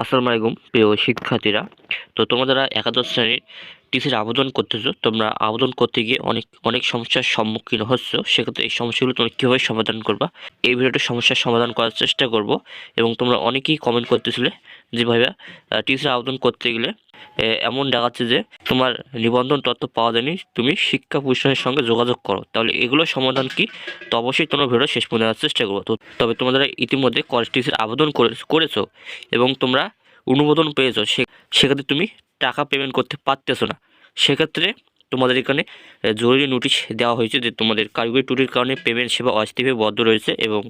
আসসালামু আলাইকুম প্রিয় শিক্ষার্থীরা। তো তোমরা যারা একাদশ শ্রেণির টিসির আবেদন করতেছো, তোমরা আবেদন করতে গিয়ে অনেক অনেক সমস্যার সম্মুখীন হচ্ছ। সেক্ষেত্রে এই সমস্যাগুলো তোমরা কীভাবে সমাধান করবা? এই ভিডিওতে সমস্যার সমাধান করার চেষ্টা করব এবং তোমরা অনেকেই কমেন্ট করতেছিলে যে, ভাইয়া টিসির আবেদন করতে গেলে এমন দেখাচ্ছে যে, তোমার নিবন্ধন তথ্য পাওয়া যায়নি, তুমি শিক্ষা প্রতিষ্ঠানের সঙ্গে যোগাযোগ করো। তাহলে এগুলোর সমাধান কি? তো অবশ্যই তোমরা ভিডিও শেষ পর্যন্ত চেষ্টা করব। তো, তবে তোমরা যারা ইতিমধ্যে কলেজ টিসির আবেদন করে- করেছ এবং তোমরা অনুমোদন পেয়েছ, সে, সেক্ষেত্রে তুমি টাকা পেমেন্ট করতে পারতেছো না। সেক্ষেত্রে তোমাদের এখানে জরুরি নোটিশ দেওয়া হয়েছে যে তোমাদের কারিগরি ত্রুটির কারণে পেমেন্ট সেবা অস্থায়ীভাবে বদ্ধ রয়েছে এবং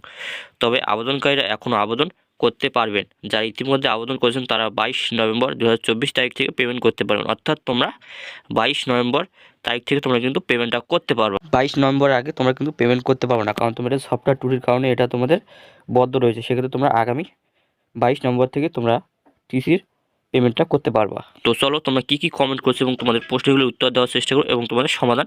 তবে আবেদনকারীরা এখনও আবেদন করতে পারবেন। যারা ইতিমধ্যে আবেদন করেছেন, তারা বাইশ নভেম্বর দু হাজার চব্বিশ তারিখ থেকে পেমেন্ট করতে পারবেন। অর্থাৎ তোমরা বাইশ নভেম্বর তারিখ থেকে তোমরা কিন্তু পেমেন্টটা করতে পারবে। বাইশ নভেম্বর আগে তোমরা কিন্তু পেমেন্ট করতে পারবে না, কারণ তোমাদের সফটওয়্যার ত্রুটির কারণে এটা তোমাদের বদ্ধ রয়েছে। সেক্ষেত্রে তোমরা আগামী বাইশ নভেম্বর থেকে তোমরা টিসির পেমেন্টটা করতে পারবা। তো চলো, তোমরা কী কী কমেন্ট করছ এবং তোমাদের প্রশ্নগুলোর উত্তর দেওয়ার চেষ্টা করো এবং তোমাদের সমাধান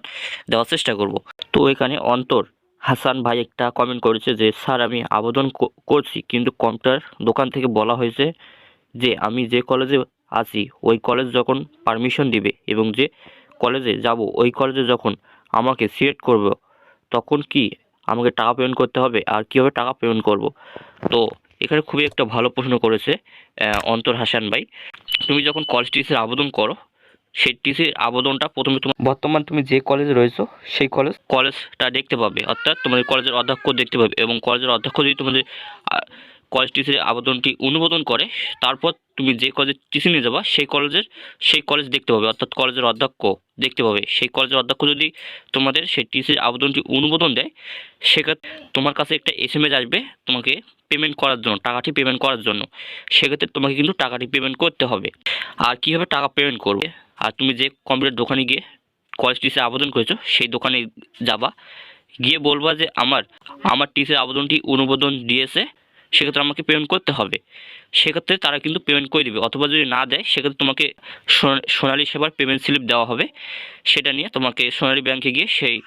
দেওয়ার চেষ্টা করব। তো এখানে অন্তর হাসান ভাই একটা কমেন্ট করেছে যে, স্যার, আমি আবেদন করছি, কিন্তু কম্পিউটার দোকান থেকে বলা হয়েছে যে, আমি যে কলেজে আছি, ওই কলেজ যখন পারমিশন দিবে এবং যে কলেজে যাব, ওই কলেজে যখন আমাকে সিলেক্ট করবে, তখন কি আমাকে টাকা পেমেন্ট করতে হবে? আর কীভাবে টাকা পেমেন্ট করব? তো এখানে খুবই একটা ভালো প্রশ্ন করেছে অন্তর হাসান ভাই। তুমি যখন কলেজ টিসির আবেদন করো সেই টিসির আবেদনটা প্রথমে তোমার বর্তমান তুমি যে কলেজে রয়েছো সেই কলেজ কলেজটা দেখতে পাবে অর্থাৎ তোমাদের কলেজের অধ্যক্ষ দেখতে পাবে এবং কলেজের অধ্যক্ষ যদি তোমাদের কলেজ টিসির আবেদনটি অনুমোদন করে, তারপর তুমি যে কলেজে টিসি নিয়ে যাবা, সেই কলেজের সেই কলেজ দেখতে পাবে, অর্থাৎ কলেজের অধ্যক্ষ দেখতে পাবে। সেই কলেজের অধ্যক্ষ যদি তোমাদের সেই টিসির আবেদনটি অনুমোদন দেয়, সেক্ষেত্রে তোমার কাছে একটা এস আসবে তোমাকে পেমেন্ট করার জন্য, টাকাটি পেমেন্ট করার জন্য। সেক্ষেত্রে তোমাকে কিন্তু টাকাটি পেমেন্ট করতে হবে। আর কীভাবে টাকা পেমেন্ট করবে? আর তুমি যে কম্পিউটার দোকানে গিয়ে কলেজ টিসি আবেদন করেছ, সেই দোকানে যাবা, গিয়ে বলবা যে আমার আমার টিসির আবেদনটি অনুমোদন দিয়েছে। সেক্ষেত্রে আমাকে পেমেন্ট করতে হবে। সেক্ষেত্রে তারা কিন্তু পেমেন্ট করে দেবে। অথবা যদি না দেয়, সেক্ষেত্রে তোমাকে সোনা- সোনালী সেবার পেমেন্ট স্লিপ দেওয়া হবে। সেটা নিয়ে তোমাকে সোনালী ব্যাংকে গিয়ে সেই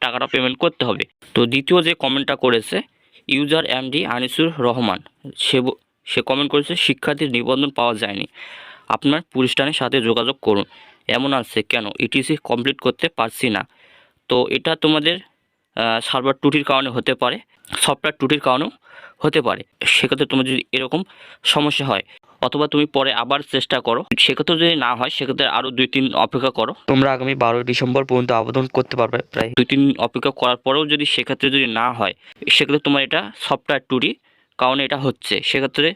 টাকাটা পেমেন্ট করতে হবে। তো দ্বিতীয় যে কমেন্টটা করেছে ইউজার এমডি আনিসুর রহমান, সে সে কমেন্ট করেছে, শিক্ষার্থীর নিবন্ধন পাওয়া যায়নি। আপনার প্রতিষ্ঠানের সাথে যোগাযোগ করুন। এমন আছে কেন? ইটিসি কমপ্লিট করতে পারছি না। তো এটা তোমাদের সার্ভার ত্রুটির কারণে হতে পারে সফটওয়্যার ত্রুটির কারণেও হতে পারে। সেক্ষেত্রে তোমার যদি এরকম সমস্যা হয় অথবা তুমি পরে আবার চেষ্টা করো সেক্ষেত্রে যদি না হয় সেক্ষেত্রে আরও দুই তিন অপেক্ষা করো। তোমরা আগামী বারোই ডিসেম্বর পর্যন্ত আবেদন করতে পারবে প্রায়। দুই তিন অপেক্ষা করার পরেও যদি সেক্ষেত্রে যদি না হয় সেক্ষেত্রে তোমার এটা সফটওয়্যার টুরি কারণে এটা হচ্ছে। সেক্ষেত্রে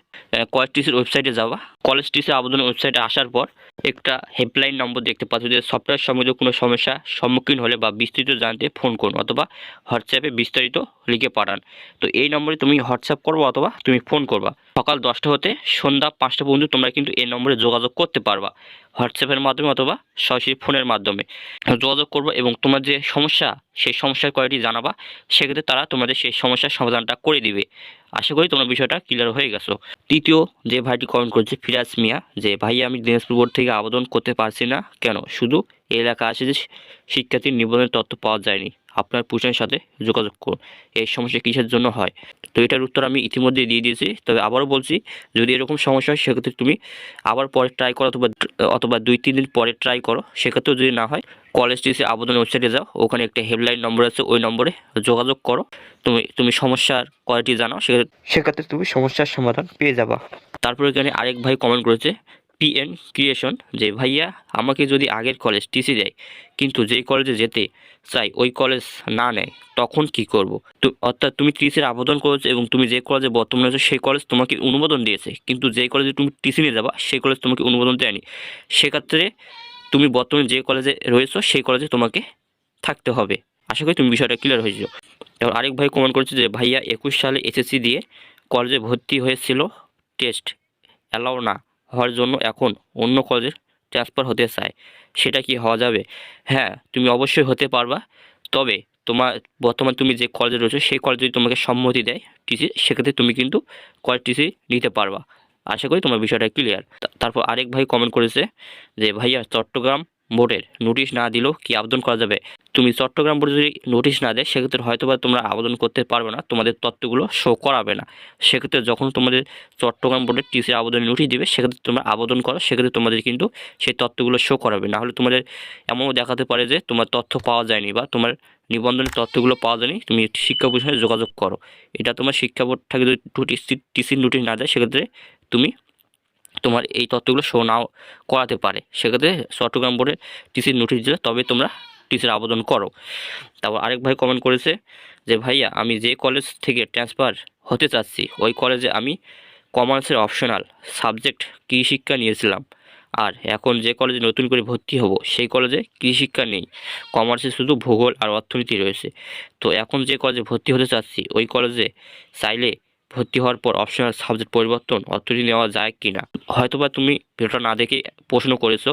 কলেজ টিসির ওয়েবসাইটে যাওয়া কলেজ টিসির আবেদনের ওয়েবসাইটে আসার পর একটা হেল্পলাইন নম্বর দেখতে পাচ্ছ যে সফটওয়্যার সম্বন্ধে কোনো সমস্যা সম্মুখীন হলে বা বিস্তারিত জানতে ফোন করুন অথবা হোয়াটসঅ্যাপে বিস্তারিত লিখে পাঠান। তো এই নম্বরে তুমি হোয়াটসঅ্যাপ করব অথবা তুমি ফোন করবা। সকাল দশটা হতে সন্ধ্যা পাঁচটা পর্যন্ত তোমরা কিন্তু এই নম্বরে যোগাযোগ করতে পারবা। হোয়াটসঅ্যাপের মাধ্যমে অথবা সরাসরি ফোনের মাধ্যমে। যোগাযোগ করব এবং তোমার যে সমস্যা, সেই সমস্যার কয়েকটি জানাবা, সেক্ষেত্রে তারা তোমাদের সেই সমস্যার সমাধানটা করে দিবে। আশা করি তোমার বিষয়টা ক্লিয়ার হয়ে গেছো। তৃতীয় যে ভাইটি কমেন্ট করেছে, ফিরাজ মিয়া, যে, ভাই, আমি দিনাজপুর বোর্ড থেকে আবেদন করতে পারছি না। কেন? শুধু এলাকা আসে যে শিক্ষার্থীর নিবন্ধনের তথ্য পাওয়া যায়নি। আপনার পুষের সাথে যোগাযোগ করুন। এই সমস্যা কিসের জন্য হয়? তো এটার উত্তর আমি ইতিমধ্যে দিয়ে দিয়েছি। তবে আবারও বলছি যদি এরকম সমস্যা হয় সেক্ষেত্রে তুমি আবার পরে ট্রাই করো অথবা অথবা দুই তিন দিন পরে ট্রাই করো। সেক্ষেত্রেও যদি না হয় কলেজ টিসি আবেদন ওয়েবসাইটে যাও। ওখানে একটা হেল্পলাইন নম্বর আছে ওই নম্বরে যোগাযোগ করো। তুমি তুমি সমস্যার কোয়ালিটি জানাও সেক্ষেত্রে তুমি সমস্যার সমাধান পেয়ে যাবা। তারপরে এখানে আরেক ভাই কমেন্ট করেছে পিএন ক্রিয়েশন যে ভাইয়া আমাকে যদি আগের কলেজ টিসি দেয়, কিন্তু যেই কলেজে যেতে চাই ওই কলেজ না নেয়, তখন কি করব? তো অর্থাৎ তুমি টিসির আবেদন করেছ এবং তুমি যে কলেজে বর্তমানে আছো, সেই কলেজ তোমাকে অনুমোদন দিয়েছে। কিন্তু যেই কলেজে তুমি টিসি নিয়ে যাবা, সেই কলেজ তোমাকে অনুমোদন দেয়নি। সেক্ষেত্রে তুমি বর্তমানে যে কলেজে রয়েছো, সেই কলেজে তোমাকে থাকতে হবে। আশা করি তুমি বিষয়টা ক্লিয়ার হয়েছো। এবার আরেক ভাই কমেন্ট করেছে যে, ভাইয়া, একুশ সালে এসএসসি দিয়ে কলেজে ভর্তি হয়েছিল টেস্ট অ্যালাউ না। হওয়ার জন্য এখন অন্য কলেজে ট্রান্সফার হতে চায়। সেটা কি হওয়া যাবে? হ্যাঁ তুমি অবশ্যই হতে পারবা। তবে তোমার, বর্তমান তুমি যে কলেজে রয়েছো, সেই কলেজ যদি তোমাকে সম্মতি দেয় টিসি সেক্ষেত্রে তুমি কিন্তু কলেজ টিসি নিতে পারবা। আশা করি তোমার বিষয়টা ক্লিয়ার তারপর আরেক ভাই কমেন্ট করেছে যে, ভাইয়া, চট্টগ্রাম বোর্ডের নোটিশ না দিলেও কি আবেদন করা যাবে? তুমি চট্টগ্রাম বোর্ডে যদি নোটিশ না দেয়, সেক্ষেত্রে হয়তো বা তোমরা আবেদন করতে পারবে না, তোমাদের তথ্যগুলো শো করাবে না। সেক্ষেত্রে যখন তোমাদের চট্টগ্রাম বোর্ডের টিসির আবেদনের নোটিশ দেবে, সেক্ষেত্রে তোমরা আবেদন করো, সেক্ষেত্রে তোমাদের কিন্তু সেই তথ্যগুলো শো করাবে। না হলে তোমাদের এমনও দেখাতে পারে যে তোমার তথ্য পাওয়া যায়নি বা তোমার নিবন্ধনের তথ্যগুলো পাওয়া যায়নি, তুমি শিক্ষা প্রতিষ্ঠানে যোগাযোগ করো। এটা তোমার শিক্ষা বোর্ড থেকে যদি টিসি টিসির নোটিশ না দেয়, সেক্ষেত্রে তুমি তোমার এই তথ্যগুলো শো নাও করাতে পারে। সেক্ষেত্রে চট্টগ্রাম বোর্ডে টিসির নোটিশ দিলে তবে তোমরা টিসির আবেদন করো। তারপর আরেক ভাই কমেন্ট করেছে যে, ভাইয়া, আমি যে কলেজ থেকে ট্রান্সফার হতে চাচ্ছি, ওই কলেজে আমি কমার্সের অপশনাল সাবজেক্ট কৃষি শিক্ষা নিয়েছিলাম? আর এখন যে কলেজে নতুন করে ভর্তি হব, সেই কলেজে কৃষি শিক্ষা নেই? কমার্সে শুধু ভূগোল আর অর্থনীতি রয়েছে। তো এখন যে কলেজে ভর্তি হতে চাচ্ছি, ওই কলেজে চাইলে ভর্তি হওয়ার পর অপশনাল সাবজেক্ট পরিবর্তন অর্থনীতি নেওয়া যায় কি না হয়তোবা তুমি ভিডিওটা না দেখে প্রশ্ন করেছ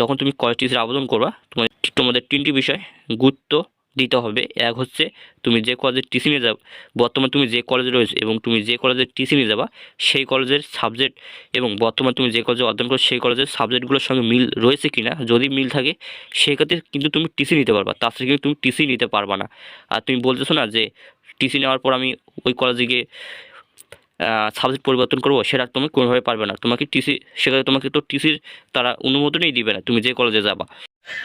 যখন তুমি কলেজ টিসির আবেদন করবা, তোমার তোমাদের তিনটি বিষয় গুরুত্ব দিতে হবে। এক হচ্ছে, তুমি যে কলেজের টিসি নিয়ে যাবে, বর্তমানে তুমি যে কলেজে রয়েছে এবং তুমি যে কলেজের টিসি নিয়ে যাবা, সেই কলেজের সাবজেক্ট এবং বর্তমানে তুমি যে কলেজে অধ্যয়ন করো, সেই কলেজের সাবজেক্টগুলোর সঙ্গে মিল রয়েছে কি না যদি মিল থাকে, সেক্ষেত্রে কিন্তু তুমি টিসি নিতে পারবা। তাছাড়া কিন্তু তুমি টিসি নিতে পারবা না। আর তুমি বলতেছো না যে টিসি নেওয়ার পর আমি ওই কলেজে গিয়ে সাবজেক্ট পরিবর্তন করব, সেটা তুমি কোনোভাবে পারবে না। তোমাকে টিসি সেখানে তোমাকে তো টিসির তারা অনুমোদনই দিবে না, তুমি যে কলেজে যাবা।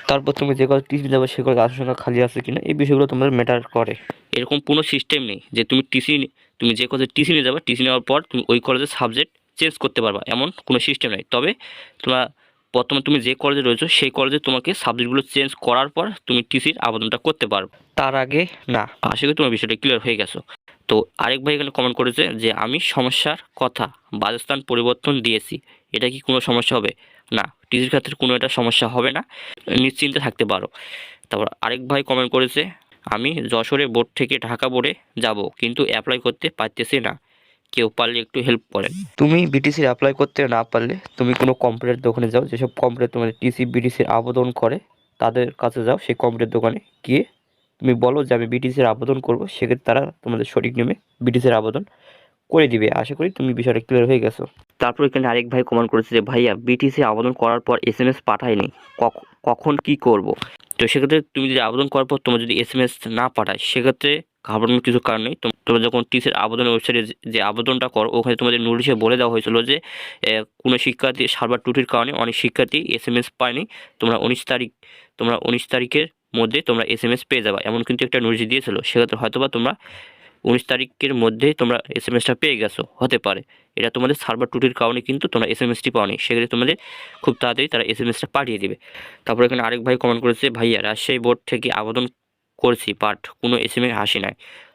তারপর তুমি যে কলেজ টিসি যাবে সে কলেজ আসন সংখ্যা খালি আছে কিনা এই বিষয়গুলো তোমাদের ম্যাটার করে। এরকম কোনো সিস্টেম নেই যে তুমি টিসি তুমি যে কলেজে টিসি নিয়ে যাবে টিসি নেওয়ার পর তুমি ওই কলেজের সাবজেক্ট চেঞ্জ করতে পারবা এমন কোনো সিস্টেম নেই। তবে তোমরা বর্তমানে তুমি যে কলেজে রয়েছো সেই কলেজে তোমাকে সাবজেক্টগুলো চেঞ্জ করার পর তুমি টিসির আবেদনটা করতে পারবে। তার আগে না। আশা করি তোমার বিষয়টা ক্লিয়ার হয়ে গেছো। তো আরেক ভাই এখানে কমেন্ট করেছে যে, আমি সমস্যার কথা বাসস্থান পরিবর্তন দিয়েছি, এটা কি কোনো সমস্যা হবে? না টিসির ক্ষেত্রে কোনো এটা সমস্যা হবে না, নিশ্চিন্তে থাকতে পারো। তারপর আরেক ভাই কমেন্ট করেছে, আমি যশোরে বোর্ড থেকে ঢাকা বোর্ডে যাব, কিন্তু অ্যাপ্লাই করতে পারতেছি না, কেউ পারলে একটু হেল্প করেন। তুমি বিটিসির অ্যাপ্লাই করতে না পারলে, তুমি কোনো কম্পিউটার দোকানে যাও, যেসব কম্পিউটার তোমাদের টিসি বিটিসির আবেদন করে, তাদের কাছে যাও, সেই কম্পিউটার দোকানে গিয়ে তুমি বলো যে আমি বিটিসির আবেদন করব, সেক্ষেত্রে তারা তোমাদের সঠিক নিয়মে বিটিসির আবেদন করে দিবে। আশা করি তুমি বিষয়টা ক্লিয়ার হয়ে গেছো। তারপর এখানে আরেক ভাই কমেন্ট করেছে যে, ভাইয়া বিটিসি আবেদন করার পর এস এম এস পাঠায়নি কখন কি করব? তো সেক্ষেত্রে তুমি যদি আবেদন করার পর তোমার যদি এস এম এস না পাঠায়, সেক্ষেত্রে ঘাবড়ানোর কিছু কারণ নেই। তোম- তোমরা যখন টিসির আবেদন ওয়েবসাইটে যে- আবেদনটা করো, ওখানে তোমাদের নোটিশে বলে দেওয়া হয়েছিল যে কোনো শিক্ষার্থী সার্ভার ত্রুটির কারণে অনেক শিক্ষার্থী এস এম এস পায়নি। তোমরা উনিশ তারিখ, তোমরা উনিশ তারিখের মধ্যে তোমরা এস এম এস পেয়ে যাবে। এমন কিন্তু একটা নোটিশ দিয়েছিল সেক্ষেত্রে হয়তোবা তোমরা উনিশ তারিখের মধ্যেই তোমরা এস এম এসটা পেয়ে গেছো, হতে পারে। এটা তোমাদের সার্ভার টুটির কারণে কিন্তু তোমরা এস এম এসটি পাওনি, সেক্ষেত্রে তোমাদের খুব তাড়াতাড়ি তারা এস এম এসটা পাঠিয়ে দেবে। তারপর এখানে আরেক ভাই কমেন্ট করেছে, ভাইয়া, রাজশাহী বোর্ড থেকে আবেদন করছি বাট কোনো এস এম এ আসে নাই।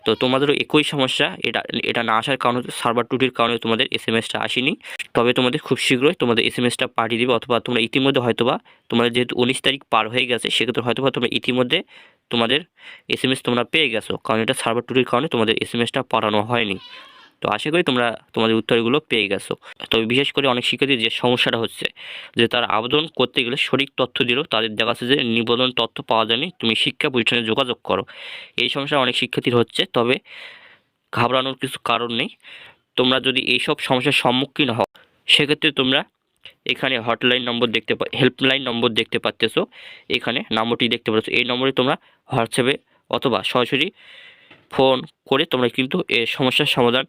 তো তোমাদেরও একই সমস্যা, এটা এটা না আসার কারণে সার্ভার টুটির কারণে তোমাদের এস এম এসটা আসেনি। তবে তোমাদের খুব শীঘ্রই তোমাদের এস এম এসটা পাঠিয়ে দেবে অথবা তোমরা ইতিমধ্যে হয়তোবা তোমাদের যেহেতু উনিশ তারিখ পার হয়ে গেছে, সেক্ষেত্রে হয়তোবা তোমরা ইতিমধ্যে তোমাদের এস এম এস তোমরা পেয়ে গেছো। কারণ এটা সার্ভার টুটির কারণে তোমাদের এস এম এসটা পাঠানো হয়নি। তো আশা করি তোমরা তোমাদের উত্তরগুলো পেয়ে গেছো। তবে বিশেষ করে অনেক শিক্ষার্থীর যে সমস্যাটা হচ্ছে, যে তারা আবেদন করতে গেলে সঠিক তথ্য দিলেও তাদের দেখা যাচ্ছে যে নিবন্ধন তথ্য পাওয়া যায়নি, তুমি শিক্ষা প্রতিষ্ঠানে যোগাযোগ করো। এই সমস্যা অনেক শিক্ষার্থীর হচ্ছে, তবে ঘাবড়ানোর কিছু কারণ নেই। তোমরা যদি এইসব সমস্যার সম্মুখীন হও, সেক্ষেত্রে তোমরা এখানে হটলাইন নম্বর দেখতে হেল্পলাইন নম্বর দেখতে পাচ্তেছো এখানে নম্বরটি দেখতে পাচ্ছ এই নম্বরে তোমরা হোয়াটসঅ্যাপে অথবা সরাসরি ফোন করে তোমরা কিন্তু এ সমস্যার সমাধান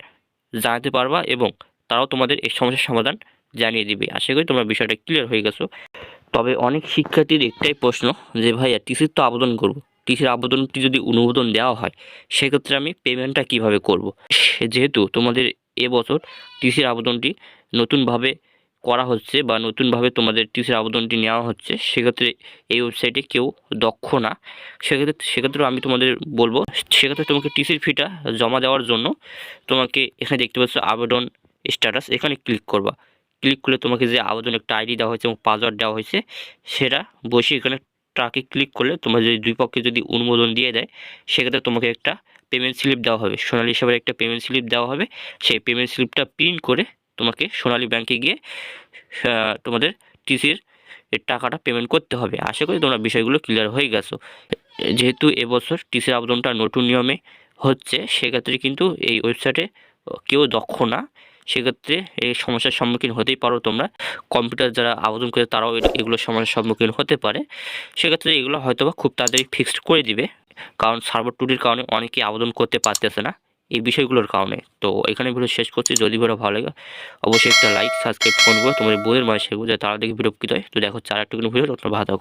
জানাতে পারবা এবং তারাও তোমাদের এই সমস্যার সমাধান জানিয়ে দিবে। আশা করি তোমরা বিষয়টা ক্লিয়ার হয়ে গেছো। তবে অনেক শিক্ষার্থীর একটাই প্রশ্ন যে, ভাইয়া, টিসির তো আবেদন করব। টিসির আবেদনটি যদি অনুমোদন দেওয়া হয়, সেক্ষেত্রে আমি পেমেন্টটা কীভাবে করব? যেহেতু তোমাদের এবছর টিসির আবেদনটি নতুনভাবে করা হচ্ছে বা নতুনভাবে তোমাদের টিসির আবেদনটি নেওয়া হচ্ছে, সেক্ষেত্রে এই ওয়েবসাইটে কেউ দক্ষ না। সেক্ষেত্রে সেক্ষেত্রে আমি তোমাদের বলব, সেক্ষেত্রে তোমাকে টিসির ফিটা জমা দেওয়ার জন্য তোমাকে এখানে দেখতে পাচ্ছ আবেদন স্ট্যাটাস এখানে ক্লিক করবা। ক্লিক করলে তোমাকে যে আবেদন একটা আইডি দেওয়া হয়েছে এবং পাসওয়ার্ড দেওয়া হয়েছে, সেটা বসে এখানে ট্রাকে ক্লিক করলে তোমার যদি দুই পক্ষে যদি অনুমোদন দিয়ে দেয়, সেক্ষেত্রে তোমাকে একটা পেমেন্ট স্লিপ দেওয়া হবে। সোনালী হিসাবে একটা পেমেন্ট স্লিপ দেওয়া হবে। সেই পেমেন্ট স্লিপটা প্রিন্ট করে তোমাকে সোনালী ব্যাংকে গিয়ে তোমাদের টিসির টাকাটা পেমেন্ট করতে হবে। আশা করি তোমরা বিষয়গুলো ক্লিয়ার হয়ে গেছো। যেহেতু এবছর টিসির আবেদনটা নতুন নিয়মে হচ্ছে, সেক্ষেত্রে কিন্তু এই ওয়েবসাইটে কেউ দক্ষ না। সেক্ষেত্রে এই সমস্যার সম্মুখীন হতেই পারো তোমরা। কম্পিউটার যারা আবেদন করে তারাও এগুলো সমস্যার সম্মুখীন হতে পারে। সেক্ষেত্রে এগুলো হয়তো বা খুব তাড়াতাড়ি ফিক্সড করে দিবে। কারণ সার্ভার টুটির কারণে অনেকেই আবেদন করতে পারতেছে না। এই বিষয়গুলোর কারণে। তো এখানে ভিডিও শেষ করছি। যদি ভিডিও ভালো লাগে, অবশ্যই একটা লাইক সাবস্ক্রাইব করব তোমাদের বইয়ের মাঝে শেখবো তারা দেখে বিরক্ত হয়। তো দেখো চার একটা ভিডিও তোমরা ভালো।